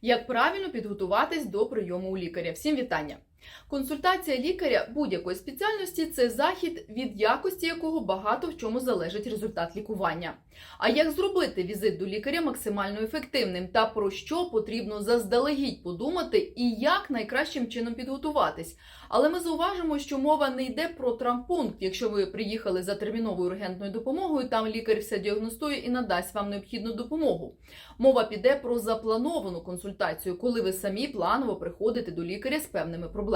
Як правильно підготуватись до прийому у лікаря? Всім вітання! Консультація лікаря будь-якої спеціальності це захід, від якості якого багато в чому залежить результат лікування. А як зробити візит до лікаря максимально ефективним та про що потрібно заздалегідь подумати і як найкращим чином підготуватись? Але ми зауважимо, що мова не йде про травмпункт. Якщо ви приїхали за терміновою ургентною допомогою, там лікар все діагностує і надасть вам необхідну допомогу. Мова піде про заплановану консультацію, коли ви самі планово приходите до лікаря з певними проблемами.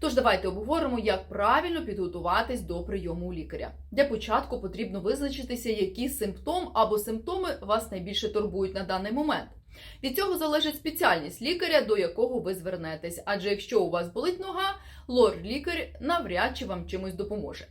Тож давайте обговоримо, як правильно підготуватись до прийому лікаря. Для початку потрібно визначитися, які симптом або симптоми вас найбільше турбують на даний момент. Від цього залежить спеціальність лікаря, до якого ви звернетесь. Адже якщо у вас болить нога, лор-лікар навряд чи вам чимось допоможе.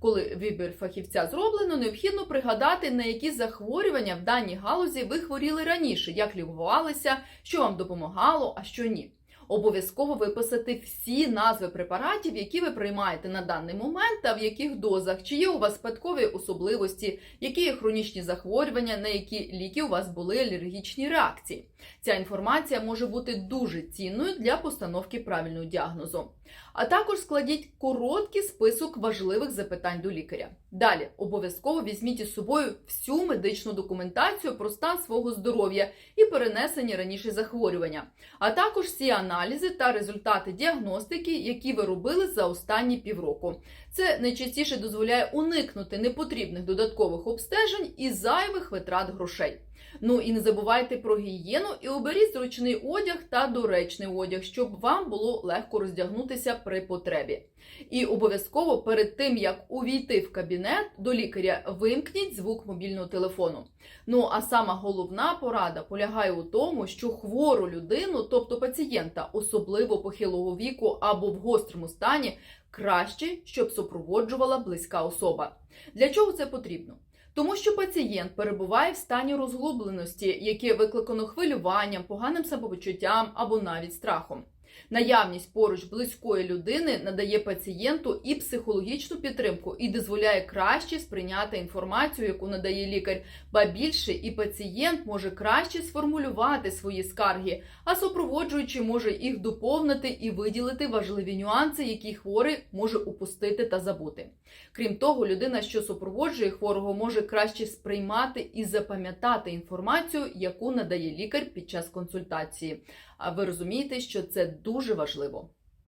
Коли вибір фахівця зроблено, необхідно пригадати, на які захворювання в даній галузі ви хворіли раніше, як лікувалися, що вам допомагало, а що ні. Обов'язково виписати всі назви препаратів, які ви приймаєте на даний момент, та в яких дозах, чи є у вас спадкові особливості, які є хронічні захворювання, на які ліки у вас були алергічні реакції. Ця інформація може бути дуже цінною для постановки правильного діагнозу. А також складіть короткий список важливих запитань до лікаря. Далі обов'язково візьміть із собою всю медичну документацію про стан свого здоров'я і перенесені раніше захворювання, а також всі аналізи та результати діагностики, які ви робили за останні півроку. Це найчастіше дозволяє уникнути непотрібних додаткових обстежень і зайвих витрат грошей. Ну і не забувайте про гігієну і оберіть зручний одяг та доречний одяг, щоб вам було легко роздягнутися при потребі. І обов'язково перед тим як увійти в кабінет до лікаря, вимкніть звук мобільного телефону. Ну а сама головна порада полягає у тому, що хвору людину, тобто пацієнта, особливо похилого віку або в гострому стані, краще, щоб супроводжувала близька особа. Для чого це потрібно? Тому що пацієнт перебуває в стані розгубленості, яке викликано хвилюванням, поганим самопочуттям або навіть страхом. Наявність поруч близької людини надає пацієнту і психологічну підтримку, і дозволяє краще сприйняти інформацію, яку надає лікар, ба більше і пацієнт може краще сформулювати свої скарги, а супроводжуючи може їх доповнити і виділити важливі нюанси, які хворий може упустити та забути. Крім того, людина, що супроводжує хворого, може краще сприймати і запам'ятати інформацію, яку надає лікар під час консультації. А ви розумієте, що це дуже важливо.